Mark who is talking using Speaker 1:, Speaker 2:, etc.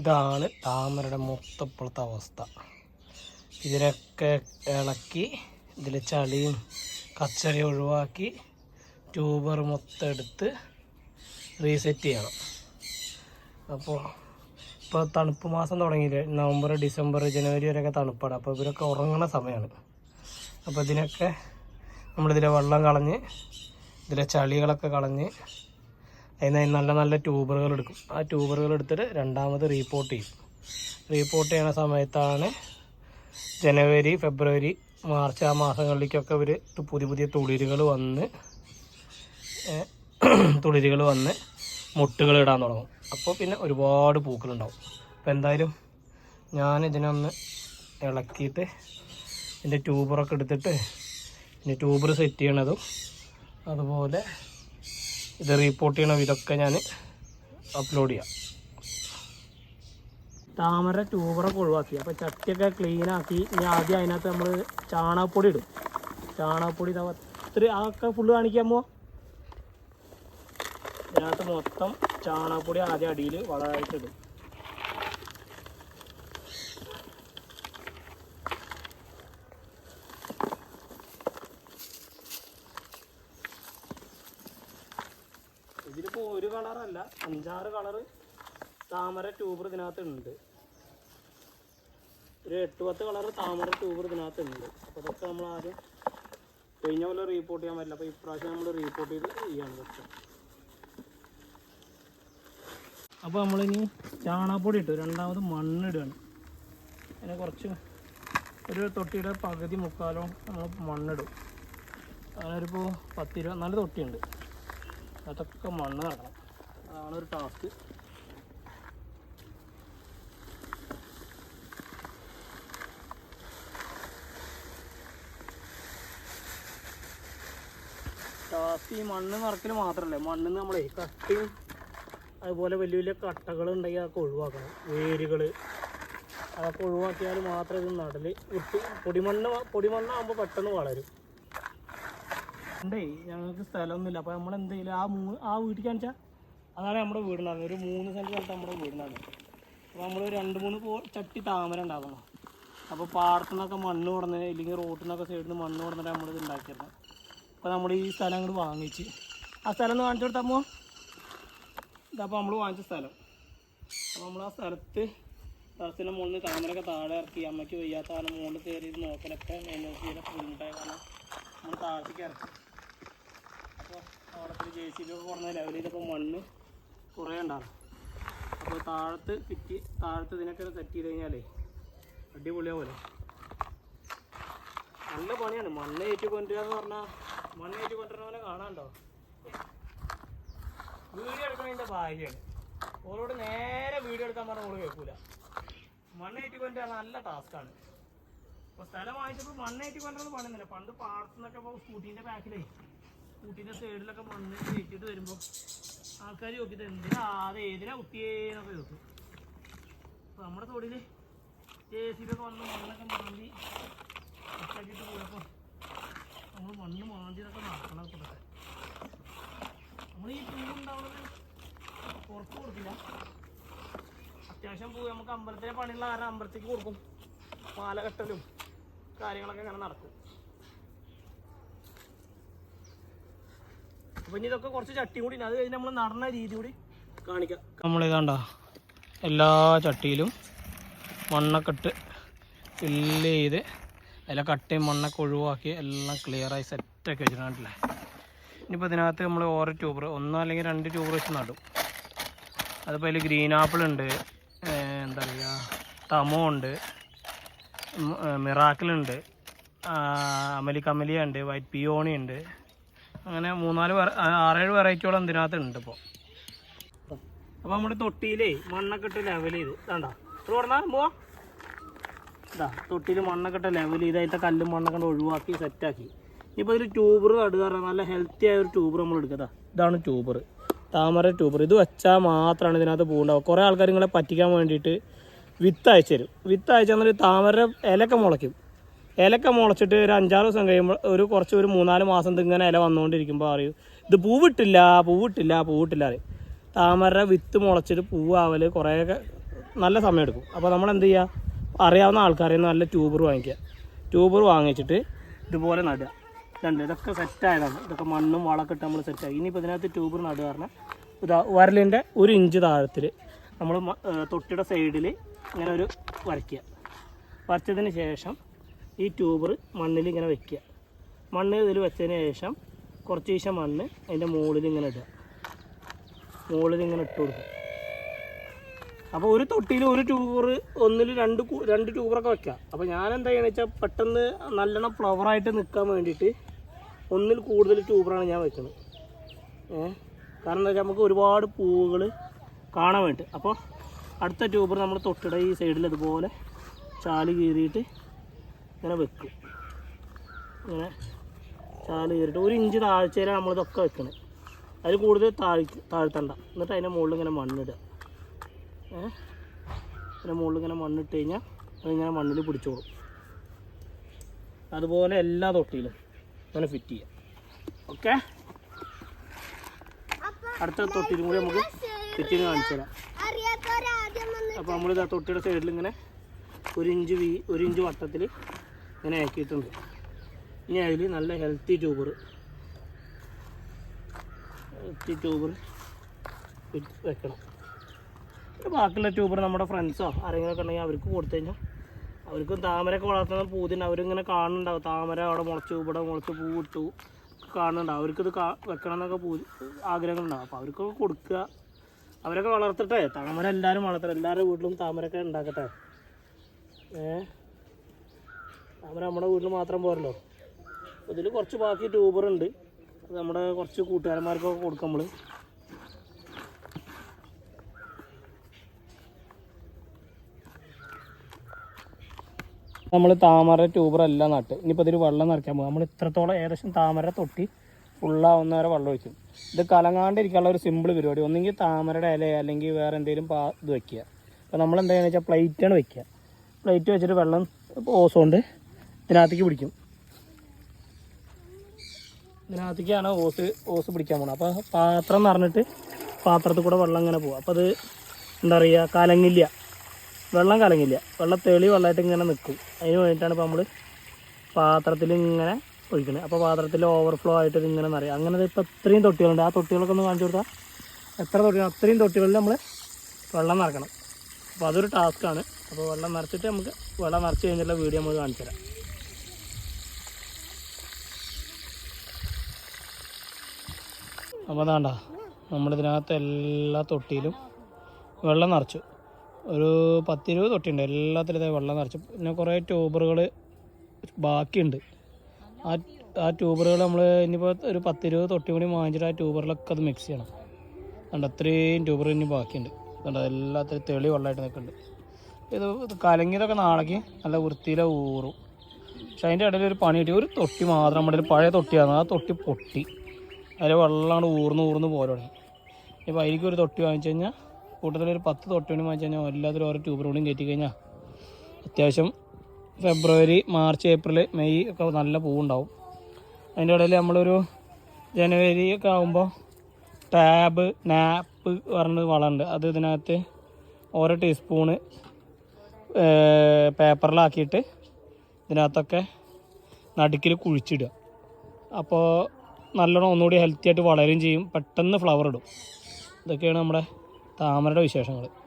Speaker 1: ഇതാണ് താമരയുടെ മൊത്തപ്പുറത്തെ അവസ്ഥ. ഇതിനൊക്കെ ഇളക്കി ഇതിൽ ചളിയും കച്ചറയും ഒഴിവാക്കി ട്യൂബർ മൊത്തം എടുത്ത് റീസെറ്റ് ചെയ്യണം. അപ്പോൾ ഇപ്പോൾ തണുപ്പ് മാസം തുടങ്ങിയില്ലേ? നവംബർ ഡിസംബർ ജനുവരി വരെയൊക്കെ തണുപ്പാണ്. അപ്പോൾ ഇവരൊക്കെ ഉറങ്ങുന്ന സമയമാണ് അപ്പോൾ ഇതിനൊക്കെ നമ്മളിതിലെ വെള്ളം കളഞ്ഞ് ഇതിലെ ചളികളൊക്കെ കളഞ്ഞ് അതിന് നല്ല നല്ല ട്യൂബറുകൾ എടുക്കും. ആ ട്യൂബറുകൾ എടുത്തിട്ട് രണ്ടാമത് റീപ്പോർട്ട് ചെയ്യും. റീപ്പോർട്ട് ചെയ്യണ സമയത്താണ് ജനുവരി ഫെബ്രുവരി മാർച്ച് ആ മാസങ്ങളിലേക്കൊക്കെ ഇവർ പുതിയ പുതിയ തുളിരുകൾ വന്ന് തുളിരുകൾ വന്ന് മുട്ടുകൾ ഇടാൻ തുടങ്ങും. അപ്പോൾ പിന്നെ ഒരുപാട് പൂക്കളുണ്ടാവും. അപ്പോൾ എന്തായാലും ഞാൻ ഇതിനൊന്ന് ഇളക്കിയിട്ട് ഇതിന്റെ ട്യൂബറൊക്കെ എടുത്തിട്ട് ഇനി ട്യൂബർ സെറ്റ് ചെയ്യണതും അതുപോലെ ഇത് റീപ്പോർട്ട് ചെയ്യണം ഇതൊക്കെ ഞാൻ അപ്ലോഡ് ചെയ്യാം. താമര ട്യൂബറൊക്കെ ഒഴിവാക്കി. അപ്പോൾ ചട്ടിയൊക്കെ ക്ലീനാക്കി ഇനി ആദ്യം അതിനകത്ത് നമ്മൾ ചാണകപ്പൊടി ഇടും. ചാണകപ്പൊടി ഇതാ ആക്കെ അതൊക്കെ ഫുള്ള് കാണിക്കാമോ? ഇതിനകത്ത് മൊത്തം ചാണകപ്പൊടി ആദ്യം അടിയിൽ വളമായിട്ട് ഇതിലിപ്പോ ഒരു കളറല്ല അഞ്ചാറ് കളറ് താമര ട്യൂബർ ഇതിനകത്ത് ഉണ്ട് ഒരു എട്ട് പത്ത് കളർ താമര ട്യൂബർ ഇതിനകത്ത് ഉണ്ട് അപ്പോൾ അതൊക്കെ നമ്മൾ ആദ്യം കഴിഞ്ഞ പോലെ റീപ്പോർട്ട് ചെയ്യാൻ പറ്റില്ല. അപ്പോൾ ഇപ്രാവശ്യം നമ്മൾ റീപ്പോർട്ട് ചെയ്ത് ചെയ്യാണ് പക്ഷെ അപ്പോൾ നമ്മളിനി ചാണകപ്പൊടി ഇട്ടു. രണ്ടാമത് മണ്ണിടുകയാണ് അതിനെ കുറച്ച് ഒരു തൊട്ടിയുടെ പകുതി മുക്കാലോ നമ്മൾ മണ്ണിടും അതിനൊരിപ്പോൾ പത്തിരുപത്തിനാല് തൊട്ടിയുണ്ട്. അതൊക്കെ മണ്ണ് നടണം അതാണ് ഒരു ടാസ്ക് ടാസ്ക് ഈ മണ്ണ് നിറക്കൽ മാത്രമല്ല മണ്ണ് നമ്മളെ കട്ടയും അതുപോലെ വലിയ വലിയ കട്ടകൾ ഉണ്ടെങ്കിൽ അതൊക്കെ ഒഴിവാക്കണം. വേരുകൾ അതൊക്കെ ഒഴിവാക്കിയാൽ മാത്രമേ ഇത് വൃത്തി പൊടിമണ്ണ് പൊടിമണ്ണാകുമ്പോൾ പെട്ടെന്ന് വളരും. ഉണ്ടേ ഞങ്ങൾക്ക് സ്ഥലമൊന്നുമില്ല. അപ്പോൾ നമ്മൾ എന്തെങ്കിലും ആ മൂന്ന് ആ വീട്ടിൽ കാണിച്ചാൽ അതാണ് നമ്മുടെ വീടുണ്ടാകുന്നത് ഒരു മൂന്ന് സെന്റ് സ്ഥലത്ത് നമ്മുടെ വീടുണ്ടാകുന്നത് അപ്പോൾ നമ്മൾ രണ്ട് മൂന്ന് പോ ചട്ടി താമര ഉണ്ടാക്കണം. അപ്പോൾ പാടത്തു നിന്നൊക്കെ മണ്ണ് കൊടുന്ന് ഇല്ലെങ്കിൽ റോട്ടിൽ നിന്നൊക്കെ സൈഡിൽ നിന്ന് മണ്ണ് കൊടുന്നിട്ട് നമ്മളിത് ഉണ്ടാക്കിയത് അപ്പോൾ നമ്മൾ ഈ സ്ഥലം അങ്ങോട്ട് വാങ്ങിച്ച്. ആ സ്ഥലം ഒന്ന് കാണിച്ചു കൊടുത്താൽ ഇതപ്പോൾ നമ്മൾ വാങ്ങിച്ച സ്ഥലം. അപ്പോൾ നമ്മൾ ആ സ്ഥലത്ത് ടെറസിന്റെ മുകളിൽ താമരൊക്കെ താഴെ ഇറക്കി. അമ്മയ്ക്ക് വയ്യാത്ത കാരണം മുകളിൽ കയറി നോക്കലൊക്കെ മെയിന്റെനൻസ് ബുദ്ധിമുട്ടായ കാരണം നമ്മൾ താഴത്തേക്ക് ഇറക്കി. അവിടെ ജെ സി ബി ഒക്കെ കുറഞ്ഞ ലെവലിലൊക്കെ മണ്ണ് കുറേ ഉണ്ടാകും അപ്പോൾ താഴത്ത് ഫിറ്റ് താഴത്ത് ഇതിനൊക്കെ സെറ്റ് ചെയ്ത് കഴിഞ്ഞാലേ അടിപൊളിയാവുമല്ലോ നല്ല പണിയാണ്. മണ്ണ് ഏറ്റു കൊണ്ടുവരിക എന്ന് പറഞ്ഞാൽ മണ്ണ് ഏറ്റു കൊണ്ടുവരുന്ന പോലെ കാണാണ്ടോ? വീഡിയോ എടുക്കണതിന്റെ ഭാഗ്യമാണ് ഓളോട് നേരെ വീഡിയോ എടുക്കാൻ പറഞ്ഞാൽ ഓൾ കേൾക്കൂല. മണ്ണേറ്റി കൊണ്ടുവരാൻ നല്ല ടാസ്ക്കാണ്. ഇപ്പോൾ സ്ഥലം വാങ്ങിച്ചപ്പോൾ മണ്ണേറ്റി കൊണ്ടുവന്ന് പണിയുന്നില്ല പണ്ട് പാടത്തുനിന്നൊക്കെ ഇപ്പോൾ സ്കൂട്ടീന്റെ ബാക്കിലേ സ്കൂട്ടീന്റെ സൈഡിലൊക്കെ മണ്ണ് കയറ്റിയിട്ട് വരുമ്പോൾ ആൾക്കാർ നോക്കിയിട്ട് എന്തിനാ അത് ഏതിനാ കുത്തിയേന്നൊക്കെ ചോദിക്കും. അപ്പോൾ നമ്മുടെ തൊടിയിൽ ജെ സി ഒക്കെ വന്ന് മണ്ണൊക്കെ മാന്തി ഒറ്റാക്കിയിട്ട് പോയപ്പോൾ നമ്മൾ മണ്ണ് മാന്തിയതൊക്കെ നടക്കണം കൊടുക്കാൻ നമ്മൾ ഈ പൂ ഉണ്ടാവുന്നത് പുറത്ത് കൊടുക്കില്ല. അത്യാവശ്യം പൂ നമുക്ക് അമ്പലത്തിലെ പണിയുള്ള കാരണം അമ്പലത്തേക്ക് കൊടുക്കും. പാലകെട്ടലും കാര്യങ്ങളൊക്കെ അങ്ങനെ നടക്കും. ഇനി ഇതൊക്കെ കുറച്ച് ചട്ടി കൂടി. അത് കഴിഞ്ഞ് നമ്മൾ നടന്ന രീതി കൂടി കാണിക്കാം നമ്മളിതാണ്ട എല്ലാ ചട്ടിയിലും മണ്ണൊക്കെ ഇട്ട് ഫില്ല് ചെയ്ത് അതിലെ കട്ടയും മണ്ണൊക്കെ ഒഴിവാക്കി എല്ലാം ക്ലിയറായി സെറ്റാക്കി വെച്ചിട്ടുണ്ടല്ലേ ഇനിയിപ്പോൾ ഇതിനകത്ത് നമ്മൾ ഓരോ ട്യൂബർ ഒന്നോ അല്ലെങ്കിൽ രണ്ട് ട്യൂബർ വെച്ച് നടും അതിപ്പോൾ അതിൽ ഗ്രീൻ ആപ്പിൾ ഉണ്ട് എന്താ പറയുക തമോ ഉണ്ട് മിറാക്കിളുണ്ട് അമലി കമലിയ ഉണ്ട് വൈറ്റ് പിയോണി ഉണ്ട് അങ്ങനെ മൂന്നാൽ ആറേഴ് വെറൈറ്റിയോളം ഇതിനകത്ത് ഉണ്ട് ഇപ്പോൾ അപ്പോൾ നമ്മുടെ തൊട്ടിയിലേ മണ്ണൊക്കെ ഇട്ട് ലെവൽ ചെയ്ത്. ഇത്ര പറഞ്ഞാൽ പോവാ. ഇതാ തൊട്ടിയിൽ മണ്ണൊക്കെ ഇട്ട് ലെവൽ ചെയ്ത് അതിന്റെ കല്ലും മണ്ണൊക്കെ ഒഴിവാക്കി സെറ്റാക്കി ഇപ്പോൾ ഇതിൽ ട്യൂബർ നടുക നല്ല ഹെൽത്തി ആയ ഒരു ട്യൂബർ നമ്മൾ എടുക്കുക. ഇതാണ് ട്യൂബർ താമര ട്യൂബർ ഇത് വെച്ചാൽ മാത്രമാണ് ഇതിനകത്ത് പൂണ്ടാവുക കുറേ ആൾക്കാർ നിങ്ങളെ പറ്റിക്കാൻ വേണ്ടിയിട്ട് വിത്ത് അയച്ചു തരും. വിത്ത് അയച്ചു താമര ഇലക്കെ മുളയ്ക്കും. ഇലക്കെ മുളച്ചിട്ട് ഒരു അഞ്ചാറ് ദിവസം കഴിയുമ്പോൾ ഒരു കുറച്ച് ഒരു മൂന്നാൽ മാസം ഇങ്ങനെ ഇല വന്നുകൊണ്ടിരിക്കുമ്പോൾ അറിയും ഇത് പൂവിട്ടില്ല പൂവിട്ടില്ല പൂവിട്ടില്ല അറിയും താമര വിത്ത് മുളച്ചിട്ട് പൂവാവൽ കുറേയൊക്കെ നല്ല സമയം എടുക്കും അപ്പോൾ നമ്മൾ എന്ത് ചെയ്യുക അറിയാവുന്ന ആൾക്കാരെ നല്ല ട്യൂബർ വാങ്ങിക്കുക. ട്യൂബർ വാങ്ങിച്ചിട്ട് ഇതുപോലെ നടുക. രണ്ട് ഇതൊക്കെ സെറ്റായതാണ് ഇതൊക്കെ മണ്ണും വളമൊക്കെ ഇട്ട് നമ്മൾ സെറ്റായി ഇനിയിപ്പോൾ ഇതിനകത്ത് ട്യൂബർ നടുക പറഞ്ഞാൽ ഇതാ വരലിന്റെ ഒരു ഇഞ്ച് താഴത്തിൽ നമ്മൾ തൊട്ടിയുടെ സൈഡിൽ ഇങ്ങനെ ഒരു വരയ്ക്കുക. വരച്ചതിന് ശേഷം ഈ ട്യൂബർ മണ്ണിൽ ഇങ്ങനെ വെക്കുക. മണ്ണ് ഇതിൽ വെച്ചതിന് ശേഷം കുറച്ച് ദിവസം മണ്ണ് അതിന്റെ മുകളിൽ ഇങ്ങനെ ഇടുക. മുകളിൽ ഇങ്ങനെ ഇട്ട് കൊടുക്കുക. അപ്പോൾ ഒരു തൊട്ടിയിൽ ഒരു ട്യൂബർ ഒന്നിൽ രണ്ട് രണ്ട് ട്യൂബറൊക്കെ വെക്കുക. അപ്പോൾ ഞാൻ എന്താ ചെയ്യുന്നത് വെച്ചാൽ പെട്ടെന്ന് നല്ലോണം ഫ്ലവറായിട്ട് നിൽക്കാൻ വേണ്ടിയിട്ട് ഒന്നിൽ കൂടുതൽ ട്യൂബറാണ് ഞാൻ വെക്കുന്നത് കാരണം എന്താ വെച്ചാൽ നമുക്ക് ഒരുപാട് പൂവുകൾ കാണാൻ വേണ്ടി അപ്പോൾ അടുത്ത ട്യൂബർ നമ്മൾ തൊട്ടിട ഈ സൈഡിൽ ഇതുപോലെ ചാൽ കീറിയിട്ട് ഇങ്ങനെ വെക്കും. ഇങ്ങനെ ചാൽ കയറിയിട്ട് ഒരു ഇഞ്ച് താഴ്ചയിലാണ് നമ്മളിതൊക്കെ വെക്കണേ. അതിൽ കൂടുതൽ താഴ് താഴ്ത്തണ്ട. എന്നിട്ട് അതിന്റെ മുകളിൽ ഇങ്ങനെ മണ്ണിടുക ഏഹ് അതിന്റെ മുകളിൽ ഇങ്ങനെ മണ്ണിട്ട് കഴിഞ്ഞാൽ അതിങ്ങനെ മണ്ണിൽ പിടിച്ചോളും. അതുപോലെ എല്ലാ തൊട്ടിയിലും ഇങ്ങനെ ഫിറ്റ് ചെയ്യാം. ഓക്കെ? അടുത്ത തൊട്ടിയിലും കൂടി നമുക്ക് ഫിറ്റ് ചെയ്ത് കാണിച്ചു തരാം. അപ്പോൾ നമ്മളിത് ആ തൊട്ടിയുടെ സൈഡിൽ ഇങ്ങനെ ഒരു ഇഞ്ച് വീ ഒരു ഇഞ്ച് വട്ടത്തിൽ ഇങ്ങനെ ആക്കിയിട്ടുണ്ട്. ഇനി അതിൽ നല്ല ഹെൽത്തി ട്യൂബർ ഹെൽത്തി ട്യൂബർ വെക്കണം. ബാക്കിയുള്ള ട്യൂബർ നമ്മുടെ ഫ്രണ്ട്സോ ആരെങ്കിലുമൊക്കെ ഉണ്ടെങ്കിൽ അവർക്ക് കൊടുത്തു കഴിഞ്ഞാൽ അവർക്കും താമരയൊക്കെ വളർത്തുന്ന പൂതിന് അവരിങ്ങനെ കാണുന്നുണ്ടാവും. താമര അവിടെ മുളച്ചു ഇവിടെ മുളച്ച് പൂ ഇട്ടു. കാണുന്നുണ്ടാവും. അവർക്കിത് കാ വെക്കണം എന്നൊക്കെ പൂ ആഗ്രഹങ്ങളുണ്ടാവും. അപ്പോൾ അവർക്കൊക്കെ കൊടുക്കുക. അവരൊക്കെ വളർത്തട്ടെ. താമര എല്ലാവരും വളർത്തട്ടെ. എല്ലാവരുടെ വീട്ടിലും താമരയൊക്കെ ഉണ്ടാക്കട്ടെ. ഏ? താമര നമ്മുടെ വീട്ടിൽ മാത്രം പോരല്ലോ. ഇതിൽ കുറച്ച് ബാക്കി ട്യൂബർ ഉണ്ട്. നമ്മുടെ കുറച്ച് കൂട്ടുകാരന്മാർക്കൊക്കെ കൊടുക്കും നമ്മൾ നമ്മൾ താമര ട്യൂബർ എല്ലാം നട്ട്. ഇനിയിപ്പോൾ ഇതിൽ വെള്ളം നിറയ്ക്കാൻ പോകും നമ്മൾ ഇത്രത്തോളം ഏകദേശം താമര തൊട്ടി ഫുള്ളാവുന്ന വരെ വെള്ളം ഒഴിക്കും. ഇത് കലങ്ങാണ്ടിരിക്കാനുള്ള ഒരു സിമ്പിൾ പരിപാടി. ഒന്നെങ്കിൽ താമരയുടെ ഇല അല്ലെങ്കിൽ വേറെ എന്തെങ്കിലും പാ ഇത് വയ്ക്കുക അപ്പോൾ നമ്മൾ എന്താണെന്ന് വെച്ചാൽ പ്ലേറ്റാണ് വയ്ക്കുക പ്ലേറ്റ് വെച്ചിട്ട് വെള്ളം ഓസോണ്ട് ഇതിനകത്തേക്ക് പിടിക്കും. ഇതിനകത്തേക്കാണ് ഓസ് ഓസ് പിടിക്കാൻ പോകുന്നത് അപ്പോൾ പാത്രം നിറഞ്ഞിട്ട് പാത്രത്തിൽ കൂടെ വെള്ളം ഇങ്ങനെ പോകും അപ്പോൾ അത് എന്താ പറയുക കലങ്ങില്ല. വെള്ളം കലങ്ങില്ല. വെള്ളം തെളി വെള്ളമായിട്ട് ഇങ്ങനെ നിൽക്കും അതിന് വേണ്ടിയിട്ടാണ് ഇപ്പോൾ നമ്മൾ പാത്രത്തിൽ ഇങ്ങനെ ഒഴിക്കുന്നത് അപ്പോൾ പാത്രത്തിൽ ഓവർഫ്ലോ ആയിട്ട് ഇങ്ങനെ നിറയും. അങ്ങനെ ഇപ്പോൾ ഇത്രയും തൊട്ടികളുണ്ട്. ആ തൊട്ടികളൊക്കെ ഒന്ന് കാണിച്ചു കൊടുത്താൽ എത്ര തൊട്ടികൾ അത്രയും തൊട്ടികളിൽ നമ്മൾ വെള്ളം നിറക്കണം. അപ്പോൾ അതൊരു ടാസ്ക്കാണ് അപ്പോൾ വെള്ളം നിറച്ചിട്ട് നമുക്ക് വെള്ളം നിറച്ച് കഴിഞ്ഞിട്ടുള്ള വീഡിയോ നമ്മൾ കാണിച്ചു തരാം അപ്പോൾ അതാണ്ട നമ്മളിതിനകത്ത് എല്ലാ തൊട്ടിയിലും വെള്ളം നിറച്ചു. ഒരു പത്തിരുപത് തൊട്ടിയുണ്ട് എല്ലാത്തിലും വെള്ളം നിറച്ചു. പിന്നെ കുറേ ട്യൂബറുകൾ ബാക്കിയുണ്ട്. ആ ആ ട്യൂബറുകൾ നമ്മൾ ഇനിയിപ്പോൾ ഒരു പത്തിരുപത് തൊട്ടി കൂടി വാങ്ങിച്ചിട്ട് ആ ട്യൂബറിലൊക്കെ അത് മിക്സ് ചെയ്യണം. കണ്ട അത്രയും ട്യൂബർ ഇനി ബാക്കിയുണ്ട്. കണ്ട എല്ലാത്തിലും തെളി വെള്ളമായിട്ട് നിൽക്കുന്നുണ്ട്. ഇത് ഇത് കലങ്ങിയതൊക്കെ നാളേക്ക് നല്ല വൃത്തിയിലെ ഊറും. പക്ഷെ അതിന്റെ ഇടയിൽ ഒരു പണി കിട്ടി. ഒരു തൊട്ടി മാത്രം നമ്മുടെ ഒരു പഴയ തൊട്ടിയാണ് ആ തൊട്ടി പൊട്ടി. അതിൽ വെള്ളമാണ് ഊർന്ന് ഊർന്ന് പോരാണ് ഇപ്പോൾ അതിലേക്ക് ഒരു തൊട്ടി വാങ്ങിച്ചു കഴിഞ്ഞാൽ കൂട്ടത്തിലൊരു പത്ത് തൊട്ടി വേണ്ടി വാങ്ങിച്ചു കഴിഞ്ഞാൽ എല്ലാത്തിലും ഓരോ ട്യൂബർ കൂടിയും കയറ്റി കഴിഞ്ഞാൽ അത്യാവശ്യം ഫെബ്രുവരി മാർച്ച് ഏപ്രിൽ മെയ് ഒക്കെ നല്ല പൂവുണ്ടാവും. അതിന്റെ ഇടയിൽ നമ്മളൊരു ജനുവരി ഒക്കെ ആകുമ്പോൾ ടാബ് നാപ്പ് പറഞ്ഞ വളമുണ്ട്. അത് ഇതിനകത്ത് ഓരോ ടീസ്പൂണ് പേപ്പറിലാക്കിയിട്ട് ഇതിനകത്തൊക്കെ നടുക്കിൽ കുഴിച്ചിടുക. അപ്പോൾ നല്ലോണം ഒന്നുകൂടി ഹെൽത്തി ആയിട്ട് വളരുകയും ചെയ്യും. പെട്ടെന്ന് ഫ്ലവർ ഇടും. ഇതൊക്കെയാണ് നമ്മുടെ താമരയുടെ വിശേഷങ്ങൾ.